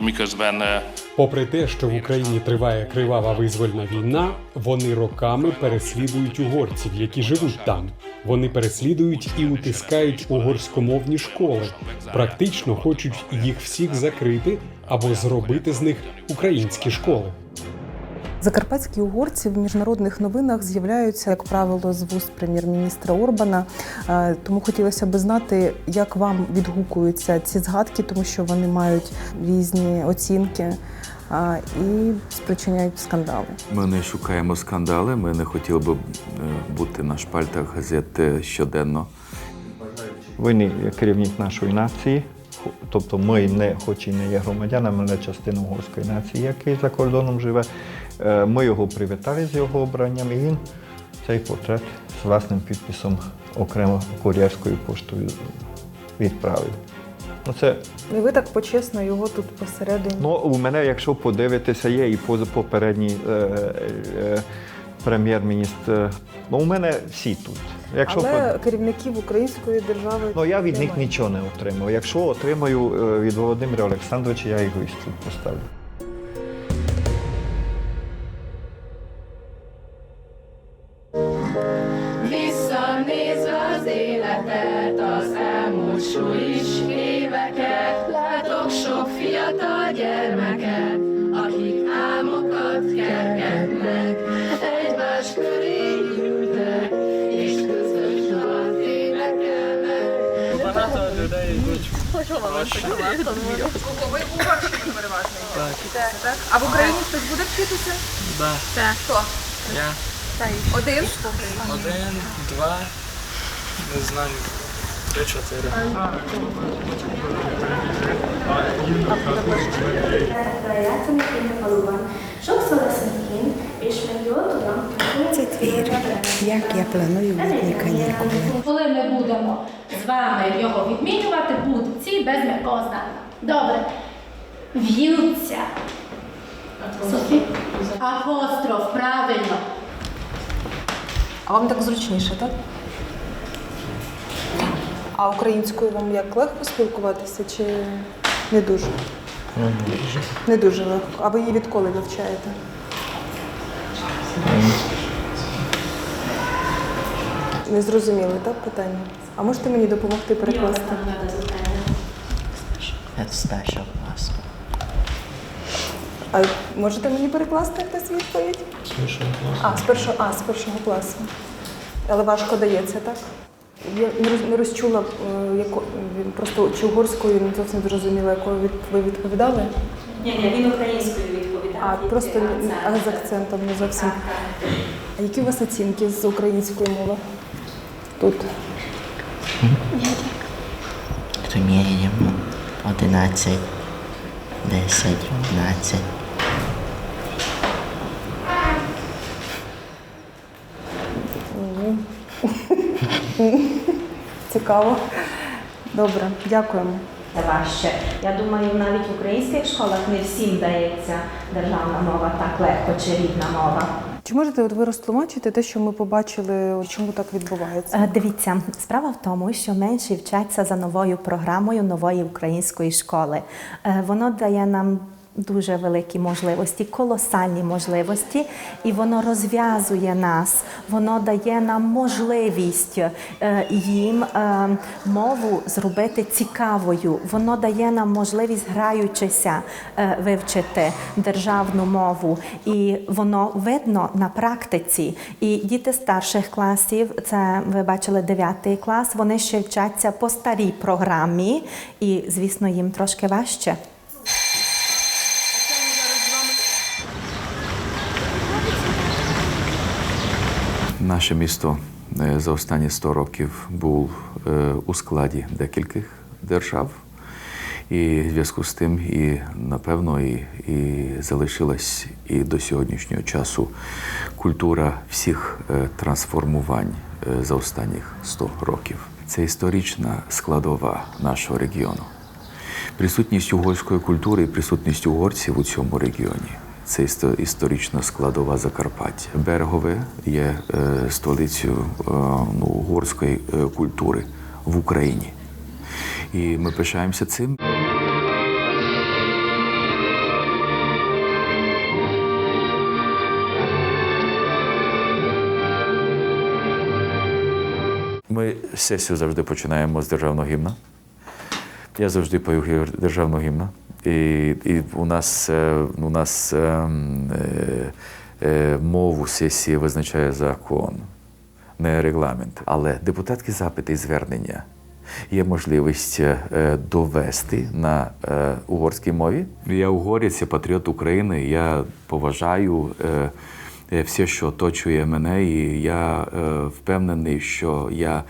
miközben Попри те, що в Україні триває кривава визвольна війна, вони роками переслідують угорців, які живуть там. Вони переслідують і утискають угорськомовні школи. Практично хочуть їх всіх закрити або зробити з них українські школи. Закарпатські угорці в міжнародних новинах з'являються, як правило, з вуст прем'єр-міністра Орбана. Е, Тому хотілося би знати, як вам відгукуються ці згадки, тому що вони мають різні оцінки а, і спричиняють скандали. Ми не шукаємо скандали. Ми не хотіли б е, бути на шпальтах газет е, щоденно. Ви не керівник нашої нації, тобто ми не, хоч і не є громадянами, але частина угорської нації, який за кордоном живе. Е, Ми його привітали з його обранням, і він цей портрет з власним підписом окремо кур'єрською поштою відправив. Ну, це І ви так почесно його тут посередині. Ну, у мене, якщо подивитися, є і попередній е, е, прем'єр-міністр. Ну, у мене всі тут. Якщо Але по- керівників української держави ну, я від них немає. нічого не отримав. Якщо отримаю е, від Володимира Олександровича, я його і тут поставлю. Elmúlt súlyos éveket, látok sok fiatal gyermeket, А в Україні хтось буде вчитися? Да. Так. Хто? Я. Один? Один, два, не знаю, три-чотири. Leszünk kint, Це твір, як я планую літні канікули. Коли ми будемо з вами його відмінювати, будуть ці без м'якого знака. Добре. В'ються. Апостроф, правильно. А вам так зручніше, так? А українською вам як легко спілкуватися чи не дуже? Не дуже легко. А ви її відколи вивчаєте? Не зрозуміли, так, питання? А можете мені допомогти перекласти? Це special class. А можете мені перекласти хтось відповідь? А, з першого, а, з першого класу. Але важко дається, так? Я не роз- не розчула, е, яко, просто чи угорською не зовсім зрозуміла, якою від, ви відповідали. Ні, ні, він українською відповідав. А просто з акцентом не зовсім. А які у вас оцінки з української мови? Тут. Примірюємо 11, 10, 11. Цікаво. Добре, дякуємо. Це важче. Я думаю, навіть в українських школах не всім дається державна мова так легко чи рідна мова. Чи можете от ви розтлумачити те, що ми побачили, чому так відбувається? Е, Дивіться, справа в тому, що менші вчаться за новою програмою нової української школи. Е, Воно дає нам дуже великі можливості, колосальні можливості, і воно розв'язує нас, воно дає нам можливість е, їм е, мову зробити цікавою. Воно дає нам можливість, граючися, е, вивчити державну мову. І воно видно на практиці. І діти старших класів, це ви бачили 9 клас, вони ще вчаться по старій програмі, і, звісно, їм трошки важче. Наше місто е, за останні 100 років був е, у складі декількох держав. І в зв'язку з тим, і напевно, і, і залишилась і до сьогоднішнього часу культура всіх е, трансформувань за останніх 100 років. Це історична складова нашого регіону. Присутність угорської культури і присутність угорців у цьому регіоні це історично складова Закарпаття. Берегове є е, столицею е, ну, угорської е, культури в Україні. І ми пишаємося цим. Ми сесію завжди починаємо з державного гімна. Я завжди пою державного гімна. І, і у нас, е, у нас ем, е, е, мову сесії визначає закон, не регламент. Але депутатські запити і звернення є можливість е, довести на е, угорській мові. Я угорець, я патріот України. Я поважаю е, е, все, що оточує мене, і я е, впевнений, що я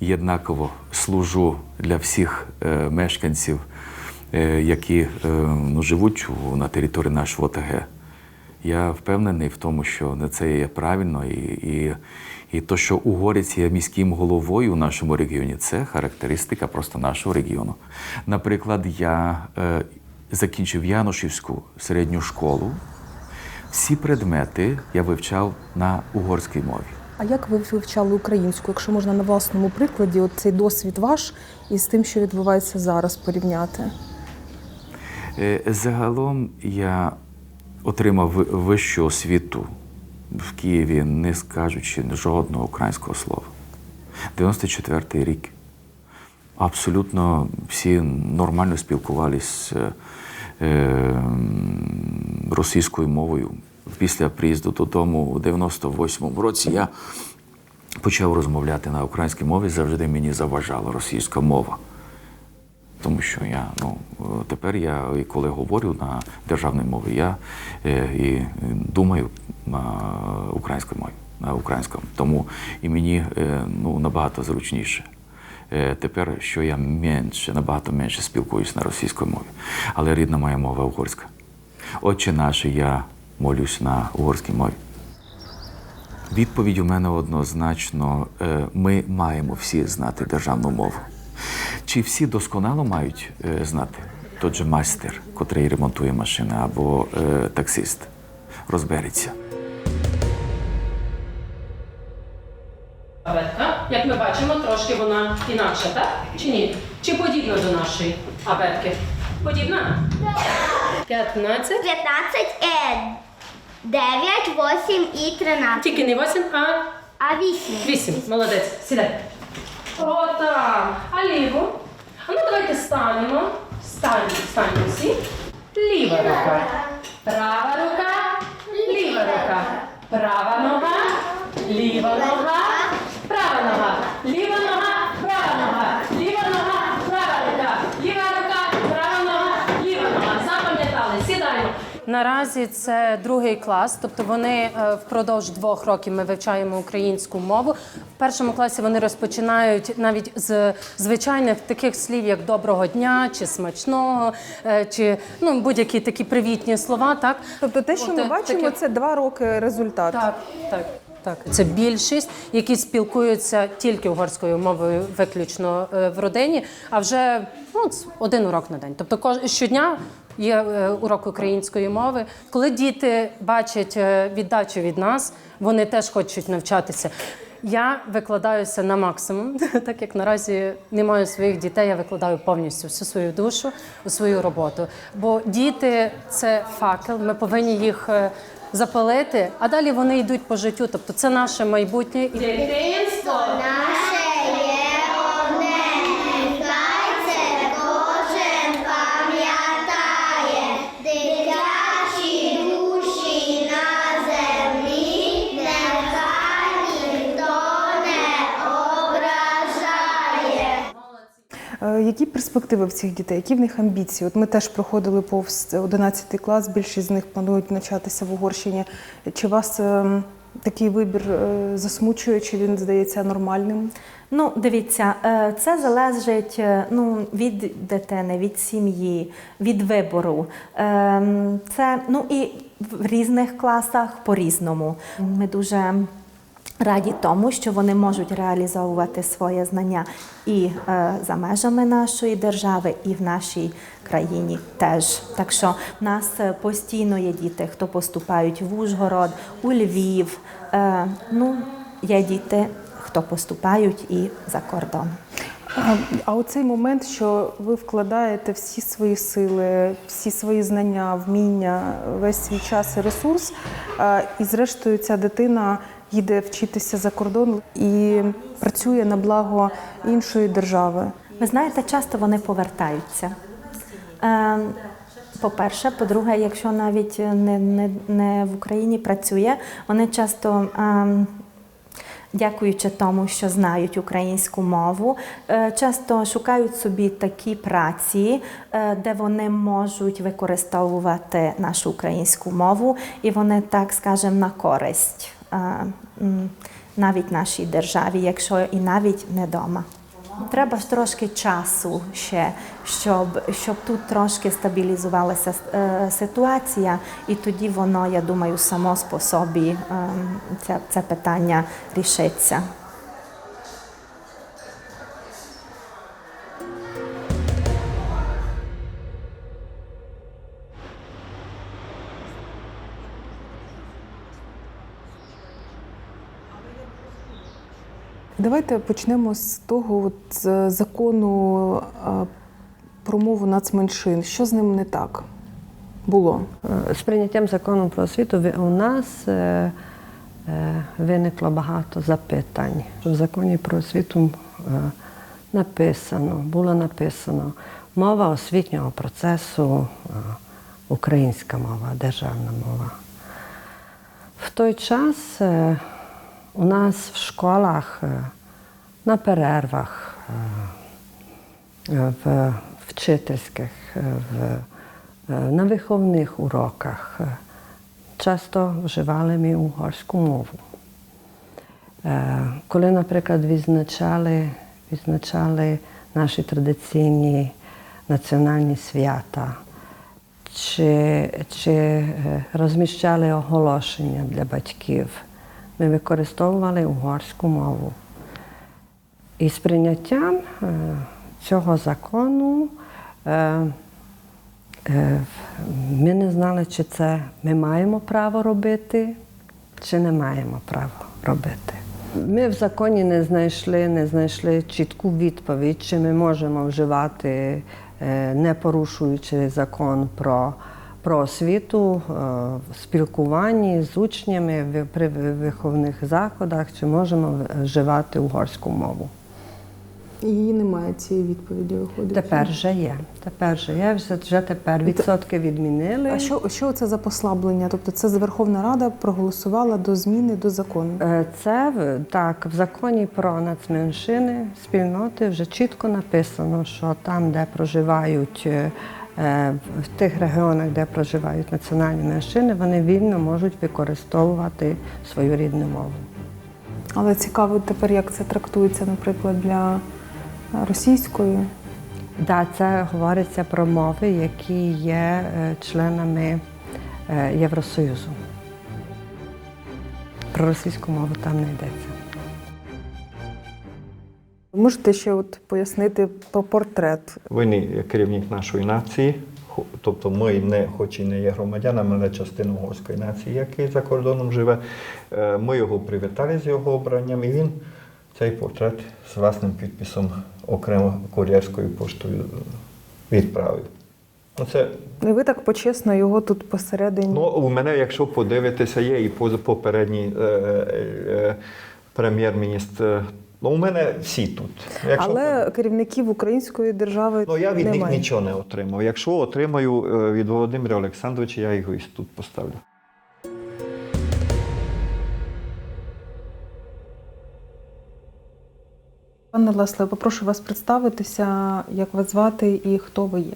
єднаково служу для всіх е, мешканців, е, які е, ну, живуть на території нашого ОТГ. Я впевнений в тому, що це є правильно, і, і, і то, що угорець є міським головою у нашому регіоні, це характеристика просто нашого регіону. Наприклад, я е, закінчив Янушівську середню школу. Всі предмети я вивчав на угорській мові. А як ви вивчали українську, якщо можна на власному прикладі, от цей досвід ваш із тим, що відбувається зараз, порівняти? Е, Загалом я отримав вищу освіту в Києві, не скажучи жодного українського слова. 94-й рік. Абсолютно всі нормально спілкувалися е, російською мовою. Після приїзду додому у 98-му році я почав розмовляти на українській мові, завжди мені заважала російська мова. Тому що я ну тепер я коли говорю на державній мові, я е, і думаю на українській мові, на українському. Тому і мені е, ну набагато зручніше. Е, Тепер, що я менше, набагато менше спілкуюсь на російській мові, але рідна моя мова угорська. Отче наше, я молюсь на угорській мові. Відповідь у мене однозначно: ми маємо всі знати державну мову. Чи всі досконало мають е, знати? Тот же майстер, котрий ремонтує машини, або е, таксист, розбереться. Абетка, як ми бачимо, трошки вона інакша, так? Чи ні? Чи подібна до нашої абетки? Подібна? 15. 15, е, 9, 8 і 13. Тільки не 8, а А 8. 8. Молодець. Сідай. Отак. А ліву? А ну давайте станемо. Станемо, станемо всі. Ліва рука. Права рука. Ліва рука. Права нога. Ліва нога. Права нога. Ліва нога. Права нога. Ліва нога. Права рука. Ліва рука. Права нога. Ліва нога. Запам'ятали. Сідаємо. Наразі це другий клас, тобто вони е, впродовж двох років ми вивчаємо українську мову. В першому класі вони розпочинають навіть з звичайних таких слів, як доброго дня чи смачного, е, чи ну будь-які такі привітні слова. Так, Тобто те, що От, ми е, бачимо, таке- це два роки результат. так, так. Так, це більшість, які спілкуються тільки угорською мовою, виключно в родині. А вже ну, один урок на день. Тобто щодня є е, урок української мови. Коли діти бачать е, віддачу від нас, вони теж хочуть навчатися. Я викладаюся на максимум, так як наразі не маю своїх дітей, я викладаю повністю всю свою душу у свою роботу. Бо діти це факел, ми повинні їх е, запалити, а далі вони йдуть по життю. Тобто це наше майбутнє. Дитинство Які перспективи в цих дітей? Які в них амбіції? От ми теж проходили повз 11 клас, більшість з них планують навчатися в Угорщині. Чи вас е, такий вибір е, засмучує, чи він здається нормальним? Ну, дивіться, е, це залежить е, ну, від дитини, від сім'ї, від вибору. Ем, Це ну і в різних класах по-різному. Ми дуже раді тому, що вони можуть реалізовувати своє знання і е, за межами нашої держави, і в нашій країні теж. Так що в нас е, постійно є діти, хто поступають в Ужгород, у Львів. Е, ну, є діти, хто поступають і за кордон. А, а оцей момент, що ви вкладаєте всі свої сили, всі свої знання, вміння, весь свій час і ресурс, і зрештою ця дитина їде вчитися за кордон і працює на благо іншої держави. Ви знаєте, часто вони повертаються. Ем, По-перше, по-друге, якщо навіть не, не, не в Україні працює, вони часто. ем, Дякуючи тому, що знають українську мову, е, часто шукають собі такі праці, е, де вони можуть використовувати нашу українську мову, і вони, так скажемо, на користь е, навіть нашій державі, якщо і навіть не вдома. Треба ж трошки часу ще, щоб, щоб тут трошки стабілізувалася е, ситуація, і тоді воно, я думаю, само по собі е, це, це питання рішиться. Давайте почнемо з того от, з закону е, про мову нацменшин. Що з ним не так було? Е, З прийняттям закону про освіту у нас е, виникло багато запитань. В законі про освіту написано, було написано мова освітнього процесу українська мова, державна мова. В той час у нас в школах е, на перервах, е, в вчительських, е, в, е, на виховних уроках часто вживали ми угорську мову. Коли, наприклад, відзначали, відзначали наші традиційні національні свята, чи, чи розміщали оголошення для батьків, ми використовували угорську мову. І з прийняттям е, цього закону е, е, ми не знали, чи це ми маємо право робити, чи не маємо право робити. Ми в законі не знайшли, не знайшли чітку відповідь, чи ми можемо вживати, не порушуючи закон про, про освіту, е, в спілкуванні з учнями при виховних заходах, чи можемо вживати угорську мову. Її немає цієї відповіді. Виходить. Тепер вже є. Тепер вже є. Вже, тепер відсотки відмінили. А що, що це за послаблення? Тобто це Верховна Рада проголосувала до зміни до закону. Е, Це так, в законі про нацменшини спільноти вже чітко написано, що там, де проживають е, в тих регіонах, де проживають національні меншини, вони вільно можуть використовувати свою рідну мову. Але цікаво тепер, як це трактується, наприклад, для е, російської. Да, це говориться про мови, які є е, членами е, Євросоюзу. Про російську мову там не йдеться. Можете ще от пояснити про портрет? Ви не керівник нашої нації, тобто ми не, хоч і не є громадянами, але частина угорської нації, який за кордоном живе. Е, Ми його привітали з його обранням, і він цей портрет з власним підписом окремо кур'єрською поштою відправив. Ну, це І ви так почесно його тут посередині. Ну, у мене, якщо подивитися, є і попередній е, е, прем'єр-міністр. Ну, у мене всі тут. Якщо Але керівників української держави Ну, я від них нічого не отримав. Якщо отримаю е, від Володимира Олександровича, я його і тут поставлю. Пане Лесле, попрошу вас представитися, як вас звати і хто ви є.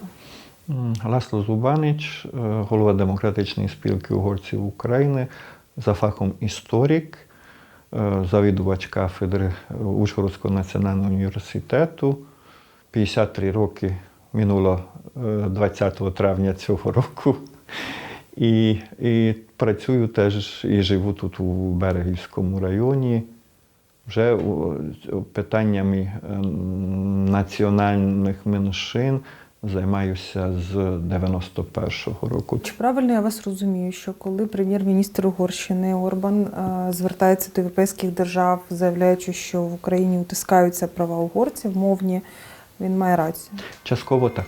Ласло Зубанич, е, голова Демократичної спілки угорців України, за фахом історик, завідувач кафедри Ужгородського національного університету. 53 роки минуло е, 20 травня цього року. І, і працюю теж і живу тут у Берегівському районі. Вже питаннями ем, національних меншин займаюся з 91-го року. Чи правильно я вас розумію, що коли прем'єр-міністр Угорщини Орбан е, звертається до європейських держав, заявляючи, що в Україні утискаються права угорців, мовні, Він має рацію. Частково так.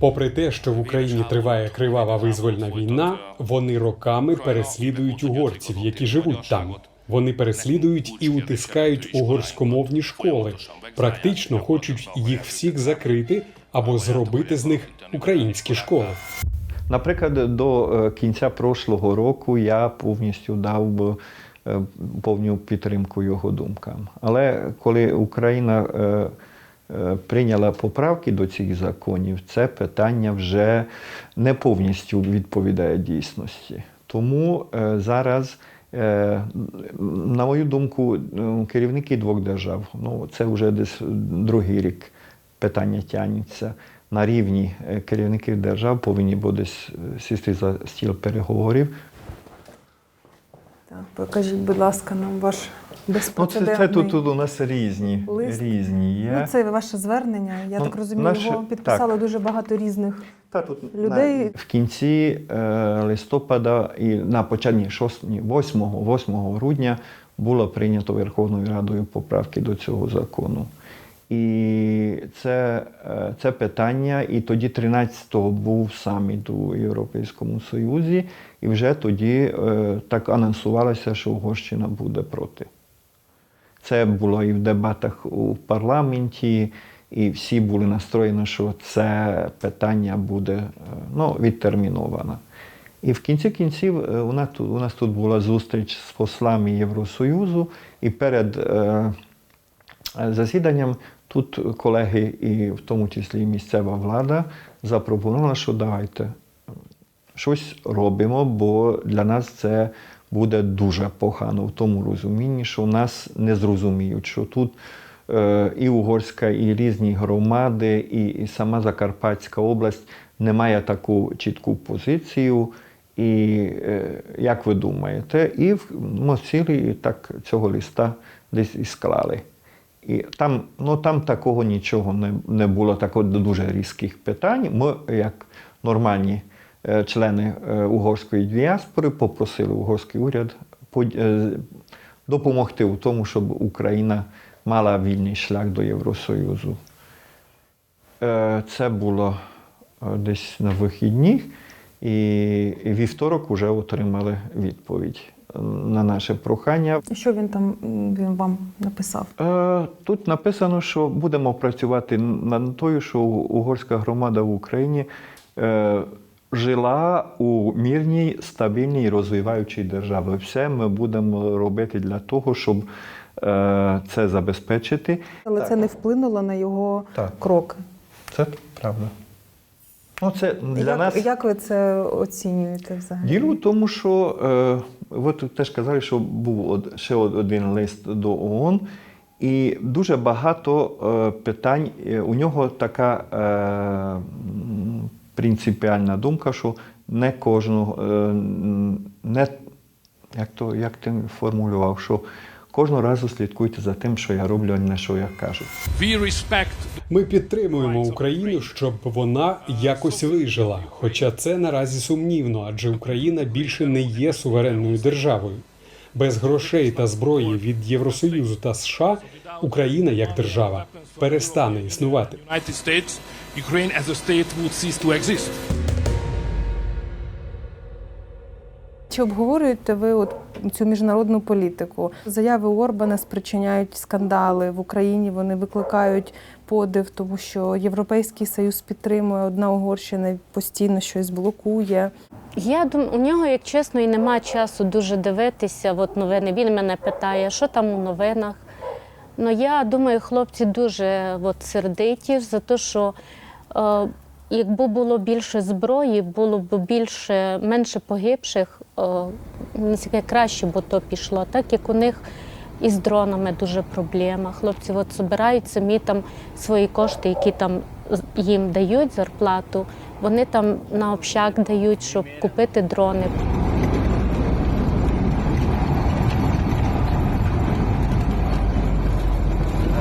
Попри те, що в Україні триває кривава визвольна війна, вони роками переслідують угорців, які живуть там. Вони переслідують і утискають угорськомовні школи. Практично хочуть їх всіх закрити або зробити з них українські школи. Наприклад, до е, кінця прошлого року я повністю дав е, повну підтримку його думкам. Але коли Україна е, прийняла поправки до цих законів, це питання вже не повністю відповідає дійсності. Тому зараз, на мою думку, керівники двох держав, ну це вже десь другий рік питання тягнеться. На рівні е, керівників держав повинні буде сісти за стіл переговорів. Так, покажіть, будь ласка, нам ваш Ну, це, безпрецедентний... це тут, тут у нас різні, лист. різні є. Ну, це ваше звернення. Я Ну, так розумію, наше- його підписало дуже багато різних людей. В кінці е, листопада і на початку 6, 8, 8 грудня було прийнято Верховною Радою поправки до цього закону. І це, е, це питання, і тоді 13-го був саміт у Європейському Союзі, і вже тоді е, так анонсувалося, що Угорщина буде проти. Це було і в дебатах у парламенті, і всі були настроєні, що це питання буде е, ну, відтерміновано. І в кінці кінців у нас, тут, у нас тут була зустріч з послами Євросоюзу, і перед засіданням тут колеги, і в тому числі і місцева влада, запропонувала, що давайте щось робимо, бо для нас це буде дуже погано в тому розумінні, що нас не зрозуміють, що тут е, і Угорська, і різні громади, і, сама Закарпатська область не має таку чітку позицію. І е, як ви думаєте, і в- ми сіли так цього листа десь і склали. І там, ну, там такого нічого не, не було, такого дуже різких питань. Ми, як нормальні е, члени е, угорської діаспори, попросили угорський уряд е, допомогти у тому, щоб Україна мала вільний шлях до Євросоюзу. Це було десь на вихідних, і вівторок вже отримали відповідь на наше прохання. Що він там він вам написав? Е, Тут написано, що будемо працювати над тою, що угорська громада в Україні е, жила у мирній, стабільній, розвиваючій державі. Все ми будемо робити для того, щоб е, це забезпечити. Але Так. це не вплинуло на його Так. кроки. Це правда. Ну, це для як, нас. як ви це оцінюєте взагалі? Діло в тому, що е, ви тут теж казали, що був од- ще один лист до ООН, і дуже багато е, питань. Е, У нього така е, принципіальна думка, що не кожного, е, не, як, то, як ти формулював, що кожного разу слідкуйте за тим, що я роблю, а не що я кажу. Ми підтримуємо Україну, щоб вона якось вижила. Хоча це наразі сумнівно, адже Україна більше не є суверенною державою. Без грошей та зброї від Євросоюзу та США Україна як держава перестане існувати. Чи обговорюєте ви от цю міжнародну політику? Заяви Орбана спричиняють скандали в Україні. Вони викликають подив, тому що Європейський Союз підтримує одна Угорщина постійно щось блокує. Я думаю, у нього, як чесно, і немає часу дуже дивитися. От новини. Він мене питає, що там у новинах. Ну я думаю, хлопці дуже от, сердиті за те, що е, якби було більше зброї, було б більше менше погибших, наскільки краще б то пішло. Так як у них із дронами дуже проблема. Хлопці от збирають самі там свої кошти, які там їм дають зарплату. Вони там на общак дають, щоб купити дрони.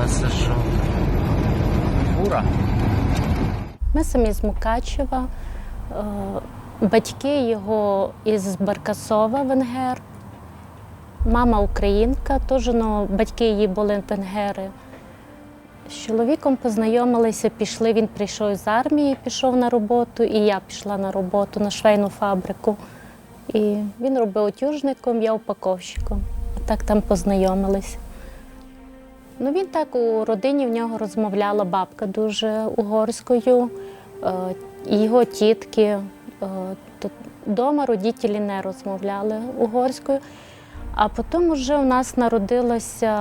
А це що? Фура? Ми самі з Мукачева, е, батьки його із Баркасова, Венгер. Мама українка, теж ну, батьки її були венгери. З чоловіком познайомилися, пішли. Він прийшов з армії, пішов на роботу, і я пішла на роботу на швейну фабрику. І він робив утюжником, я упаковщиком. Так там познайомилися. Ну, він так у родині в нього розмовляла бабка дуже угорською, е, його тітки. е, Дома родителі не розмовляли угорською. А потім вже у нас народилася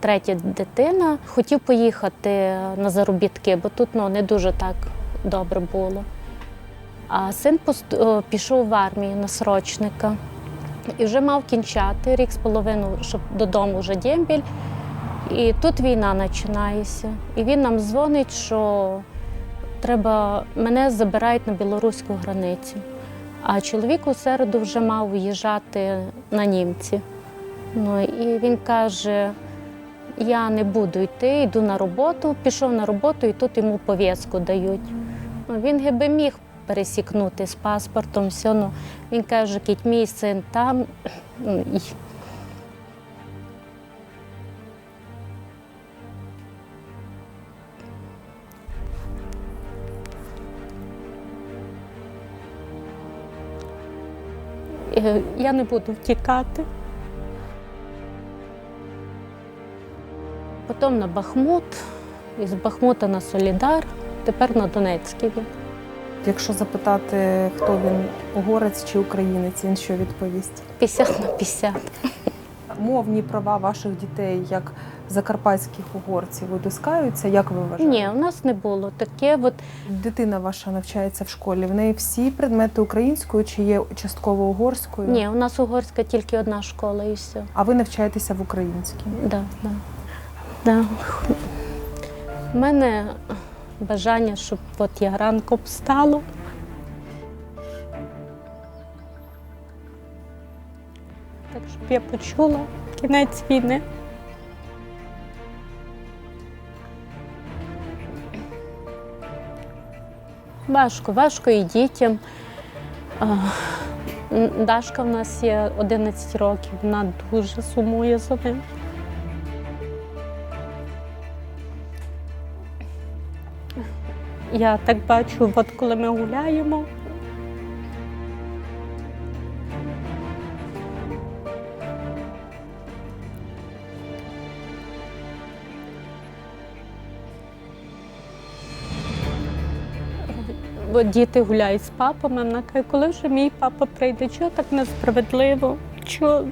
третя дитина. Хотів поїхати на заробітки, бо тут ну, не дуже так добре було. А син пост- пішов в армію на срочника і вже мав кінчати рік з половиною, щоб додому вже дембіль. І тут війна починається. І він нам дзвонить, що треба мене забирають на білоруську границю. А чоловік у середу вже мав виїжджати на німці. Ну, і він каже: я не буду йти, йду на роботу. Пішов на роботу і тут йому пов'язку дають. Ну, він би міг пересікнути з паспортом, все. Ну, він каже, кіть мій син там. Я не буду втікати. Потім на Бахмут, із Бахмута на Солідар, тепер на Донецький. Якщо запитати, хто він угорець чи українець, він що відповість? 50 на 50. Мовні права ваших дітей як закарпатських угорців витискаються, як ви вважаєте? Ні, у нас не було таке. От Дитина ваша навчається в школі. В неї всі предмети українською чи є частково угорською? ні, у нас угорська тільки одна школа і все. А ви навчаєтеся в українській? Да, да. Да. У мене бажання, щоб от я ранком встала. Так, щоб я почула кінець війни. Важко, важко і дітям. Дашка в нас є 11 років, вона дуже сумує за ним. Я так бачу, от коли ми гуляємо. Бо діти гуляють з папами. Вона каже, коли вже мій папа прийде, чого так несправедливо? Чого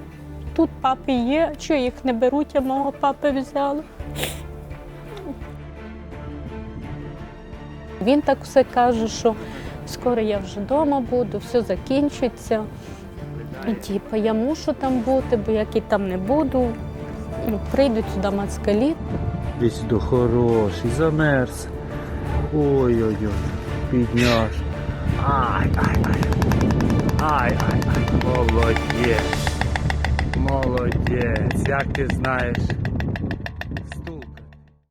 тут папи є, чого їх не беруть, а мого папи взяли? Він так все каже, що скоро я вже вдома буду, все закінчиться. Типу, я мушу там бути, бо як і там не буду, прийдуть сюди москалі. Десь до хороший, замерз. Ой-ой-ой, підняш. Ай, ай, ай. Ай, ай, ай. Молодець. Молодець. Як ти знаєш,